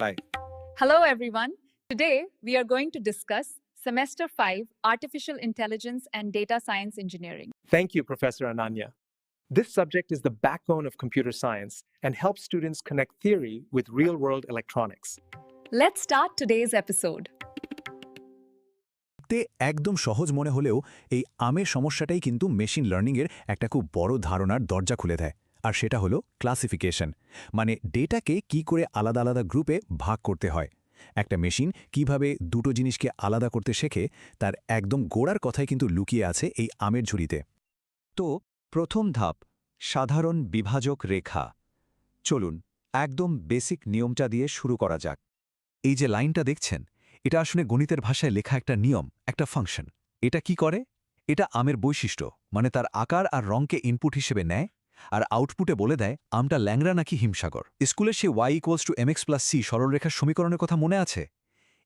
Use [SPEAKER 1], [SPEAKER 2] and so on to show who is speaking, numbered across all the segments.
[SPEAKER 1] Bye.
[SPEAKER 2] Hello, everyone. Today, we are going to discuss Semester 5 Artificial Intelligence and Data Science Engineering.
[SPEAKER 1] Thank you, Professor Ananya. This subject is the backbone of computer science and helps students connect theory with real world electronics.
[SPEAKER 2] Let's start today's episode.
[SPEAKER 3] তে একদম সহজ মনে হলেও এই আমের সমস্যাটাই কিন্তু machine লার্নিংয়ের একটা খুব বড় ধারণার দরজা খুলে দেয় আর সেটা হলো ক্লাসিফিকেশন মানে ডেটাকে কি করে আলাদা আলাদা গ্রুপে ভাগ করতে হয়। একটা মেশিন কীভাবে দুটো জিনিসকে আলাদা করতে শেখে, তার একদম গোড়ার কথাই কিন্তু লুকিয়ে আছে এই আমের ঝুড়িতে। তো প্রথম ধাপ, সাধারণ বিভাজক রেখা। চলুন, একদম বেসিক নিয়মটা দিয়ে শুরু করা যাক। এই যে লাইনটা দেখছেন, এটা আসলে গণিতের ভাষায় লেখা একটা নিয়ম, একটা ফাংশন এটা কি করে? এটা আমের বৈশিষ্ট্য মানে তার আকার আর রঙকে ইনপুট হিসেবে নেয়। আর আউটপুটে বলে দেয়, আমটা ল্যাংরা নাকি হিমসাগর। স্কুলে সে Y equals two M X plus C সরলরেখার সমীকরণের কথা মনে আছে?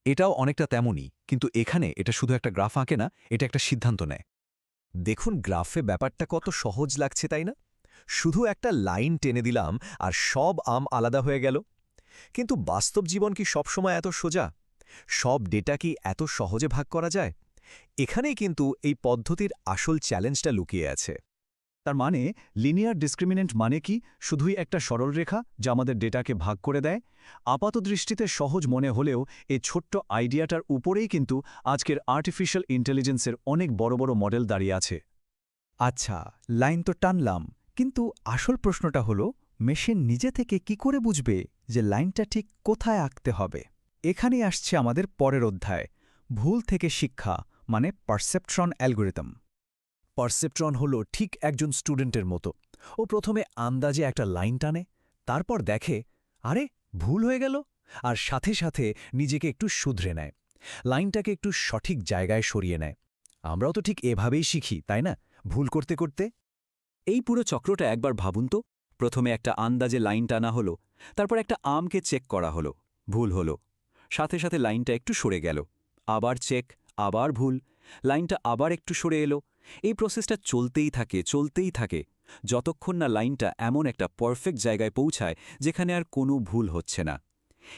[SPEAKER 3] এটাও অনেকটা তেমনই, কিন্তু এখানে এটা শুধু একটা গ্রাফ আঁকে না, এটা একটা সিদ্ধান্ত নেয়। দেখুন গ্রাফে ব্যাপারটা কত সহজ লাগছে, তাই না? শুধু একটা লাইন টেনে দিলাম আর সব আম আলাদা হয়ে গেল। কিন্তু বাস্তব জীবন কি সবসময় এত সোজা? সব ডেটা কি এত সহজে ভাগ করা যায়? এখানেই কিন্তু এই পদ্ধতির আসল চ্যালেঞ্জটা লুকিয়ে আছে। তার মানে লিনিয়ার ডিসক্রিমিনেন্ট মানে কি? শুধুই একটা সরলরেখা যা আমাদের ডেটাকে ভাগ করে দেয়? আপাতদৃষ্টিতে সহজ মনে হলেও এই ছোট্ট আইডিয়াটার উপরেই কিন্তু আজকের আর্টিফিশিয়াল ইন্টেলিজেন্সের অনেক বড় বড় মডেল দাঁড়িয়ে আছে। আচ্ছা লাইন তো টানলাম, কিন্তু আসল প্রশ্নটা হলো মেশিন নিজে থেকে কি করে বুঝবে যে লাইনটা ঠিক কোথায় আঁকতে হবে? এখানেই আসছে আমাদের পরের অধ্যায়, ভুল থেকে শিক্ষা মানে পারসেপট্রন অ্যালগোরিদম পারসেপট্রন হল ঠিক একজন স্টুডেন্টের মতো। ও প্রথমে আন্দাজে একটা লাইন টানে, তারপর দেখে, আরে, ভুল হয়ে গেল। আর সাথে সাথে নিজেকে একটু শুধরে নেয়। লাইনটাকে একটু সঠিক জায়গায় সরিয়ে নেয়। আমরাও তো ঠিক এভাবেই শিখি, তাই না? ভুল করতে করতে। এই পুরো চক্রটা একবার ভাবুন তো। প্রথমে একটা আন্দাজে লাইন টানা হলো, তারপর একটা আমকে চেক করা হলো, ভুল হলো। সাথে সাথে লাইনটা একটু সরে গেল। আবার চেক, আবার ভুল। লাইনটা আবার একটু সরে এলো। এই প্রসেসটা চলতেই থাকে চলতেই থাকে। যতক্ষণ না লাইনটা এমন একটা পারফেক্ট জায়গায় পৌঁছায়, যেখানে আর কোনো ভুল হচ্ছে না।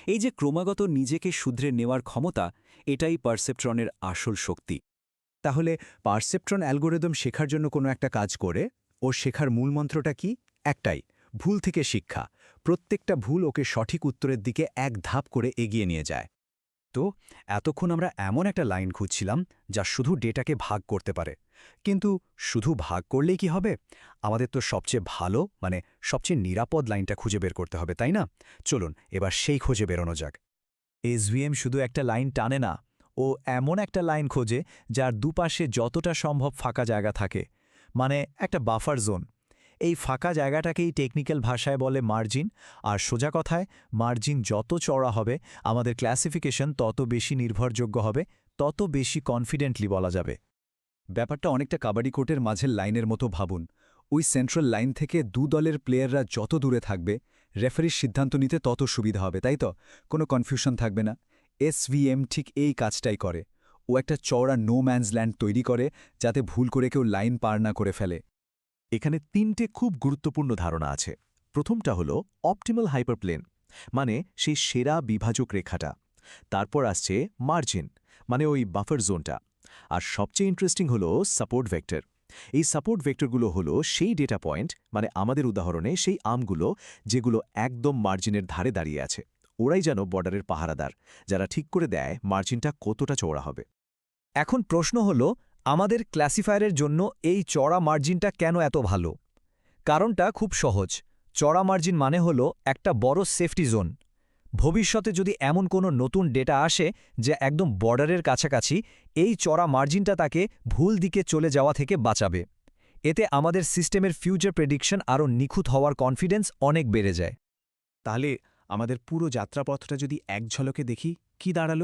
[SPEAKER 3] এই যে ক্রমাগত নিজেকে শুধরে নেওয়ার ক্ষমতা, এটাই পারসেপট্রনের আসল শক্তি। তাহলে পারসেপট্রন অ্যালগোরিদম শেখার জন্য কোনো একটা কাজ করে ও শেখার মূলমন্ত্রটা কি? একটাই, ভুল থেকে শিক্ষা। প্রত্যেকটা ভুল ওকে সঠিক উত্তরের দিকে এক ধাপ করে এগিয়ে নিয়ে যায়। তো, এতক্ষণ আমরা এমন একটা লাইন খুঁজছিলাম, যা শুধু ডেটাকে ভাগ করতে পারে। কিন্তু শুধু ভাগ করলেই কি হবে? আমাদের তো সবচেয়ে ভালো মানে সবচেয়ে নিরাপদ লাইনটা খুঁজে বের করতে হবে, তাই না? চলুন, এবার সেই খোঁজে বেরোনো যাক। এসভিএম শুধু একটা লাইন টানে না, ও এমন একটা লাইন খোঁজে যার দুপাশে যতটা সম্ভব ফাঁকা জায়গা থাকে মানে একটা বাফার জোন। এই ফাঁকা জায়গাটাকেই টেকনিক্যাল ভাষায় বলে মার্জিন, আর সোজা কথায়, মার্জিন যত চড়া হবে, আমাদের ক্লাসিফিকেশন তত বেশি নির্ভরযোগ্য হবে, তত বেশি কনফিডেন্টলি বলা যাবে। ব্যাপারটা অনেকটা কাবাডি কোর্টের মাঝের লাইনের মতো ভাবুন। ওই সেন্ট্রাল লাইন থেকে দু দলের প্লেয়াররা যত দূরে থাকবে, রেফারির সিদ্ধান্ত নিতে তত সুবিধা হবে, তাই তো? কোনো কনফিউশন থাকবে না। এসভিএম ঠিক এই কাজটাই করে। ও একটা চওড়া নো ম্যানস ল্যান্ড তৈরি করে, যাতে ভুল করে কেউ লাইন পার না করে ফেলে। এখানে তিনটে খুব গুরুত্বপূর্ণ ধারণা আছে। প্রথমটা হল অপটিমাল হাইপারপ্লেন মানে সেই সেরা বিভাজক রেখাটা। তারপর আসছে মার্জিন মানে ওই বাফার জোনটা আর সবচেয়ে ইন্টারেস্টিং হল সাপোর্ট ভেক্টর এই সাপোর্ট ভেক্টরগুলো হলো সেই ডেটা পয়েন্ট মানে আমাদের উদাহরণে সেই আমগুলো যেগুলো একদম মার্জিনের ধারে দাঁড়িয়ে আছে। ওরাই যেন বর্ডারের পাহারাদার, যারা ঠিক করে দেয় মার্জিনটা কতটা চওড়া হবে। এখন প্রশ্ন হল, আমাদের ক্লাসিফায়ারের জন্য এই চড়া মার্জিনটা কেন এত ভালো? কারণটা খুব সহজ। চড়া মার্জিন মানে হল একটা বড় সেফটি জোন ভবিষ্যতে যদি এমন কোনো নতুন ডেটা আসে যে একদম বর্ডারের কাছাকাছি, এই চড়া মার্জিনটা তাকে ভুল দিকে চলে যাওয়া থেকে বাঁচাবে। এতে আমাদের সিস্টেমের ফিউচার প্রেডিকশন আরও নিখুঁত হওয়ার কনফিডেন্স অনেক বেড়ে যায়। তাহলে আমাদের পুরো যাত্রাপথটা যদি এক ঝলকে দেখি, কি দাঁড়াল?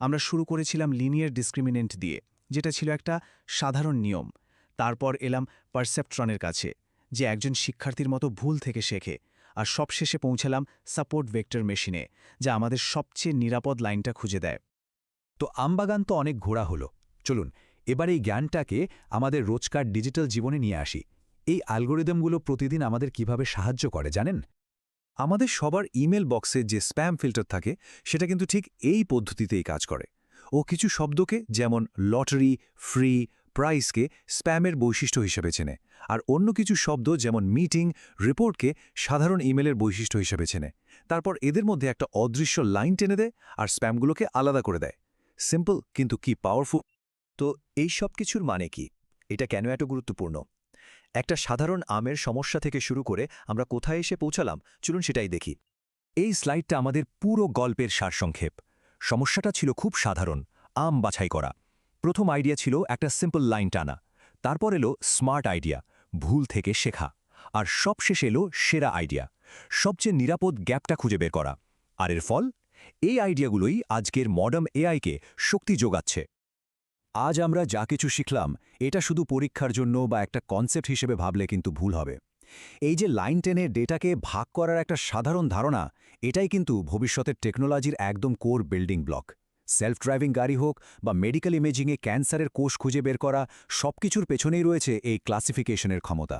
[SPEAKER 3] আমরা শুরু করেছিলাম লিনিয়ার ডিসক্রিমিনেন্ট দিয়ে, যেটা ছিল একটা সাধারণ নিয়ম। তারপর এলাম পারসেপট্রনের কাছে। যে একজন শিক্ষার্থীর মতো ভুল থেকে শেখে। আর সবশেষে পৌঁছালাম সাপোর্ট ভেক্টর মেশিনে, যা আমাদের সবচেয়ে নিরাপদ লাইনটা খুঁজে দেয়। তো আমবাগান তো অনেক ঘোরা হলো। চলুন, এবার এই জ্ঞানটাকে আমাদের রোজকার ডিজিটাল জীবনে নিয়ে আসি। এই অ্যালগোরিদমগুলো প্রতিদিন আমাদের কীভাবে সাহায্য করে, জানেন? আমাদের সবার ইমেল বক্সে যে স্প্যাম ফিল্টার থাকে, সেটা কিন্তু ঠিক এই পদ্ধতিতেই কাজ করে। ও কিছু শব্দকে, যেমন লটারি, ফ্রি প্রাইসকে স্প্যামের বৈশিষ্ট্য হিসেবে চেনে, আর অন্য কিছু শব্দ যেমন মিটিং রিপোর্টকে সাধারণ ইমেলের বৈশিষ্ট্য হিসেবে চেনে। তারপর এদের মধ্যে একটা অদৃশ্য লাইন টেনে দেয় আর স্প্যামগুলোকে আলাদা করে দেয়। সিম্পল কিন্তু কি পাওয়ারফুল তো এই সব কিছুর মানে কি? এটা কেন এত গুরুত্বপূর্ণ? একটা সাধারণ আমের সমস্যা থেকে শুরু করে আমরা কোথায় এসে পৌঁছালাম? চলুন সেটাই দেখি। এই স্লাইডটা আমাদের পুরো গল্পের সারসংক্ষেপ। সমস্যাটা ছিল খুব সাধারণ, আম বাছাই করা। প্রথম আইডিয়া ছিল একটা সিম্পল লাইন টানা। তারপর এলো স্মার্ট আইডিয়া ভুল থেকে শেখা। আর সবশেষে এলো সেরা আইডিয়া সবচেয়ে নিরাপদ গ্যাপটা খুঁজে বের করা। আর এর ফল? এই আইডিয়াগুলোই আজকের মডার্ন এআইকে শক্তি যোগাচ্ছে। আজ আমরা যা কিছু শিখলাম, এটা শুধু পরীক্ষার জন্য বা একটা কনসেপ্ট হিসেবে ভাবলে কিন্তু ভুল হবে। এই যে লাইন টেনে ডেটাকে ভাগ করার একটা সাধারণ ধারণা, এটাই কিন্তু ভবিষ্যতের টেকনোলজির একদম core building block self driving গাড়ি হোক বা মেডিকেল ইমেজিংয়ে ক্যান্সারের কোষ খুঁজে বের করা, সবকিছুর পেছনেই রয়েছে এই ক্লাসিফিকেশনের ক্ষমতা।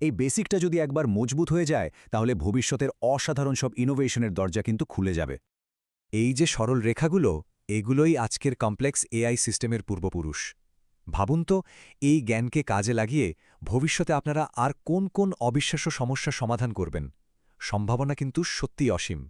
[SPEAKER 3] এই বেসিকটা যদি একবার মজবুত হয়ে যায়, তাহলে ভবিষ্যতের অসাধারণ সব ইনোভেশনের দরজা কিন্তু খুলে যাবে। এই যে সরল রেখাগুলো, এগুলোই আজকের কমপ্লেক্স এআই সিস্টেমের পূর্বপুরুষ। ভাবুন তো, এই জ্ঞানকে কাজে লাগিয়ে ভবিষ্যতে আপনারা আর কোন কোন অবিশ্বাস্য সমস্যা সমাধান করবেন? সম্ভাবনা কিন্তু সত্যিই অসীম।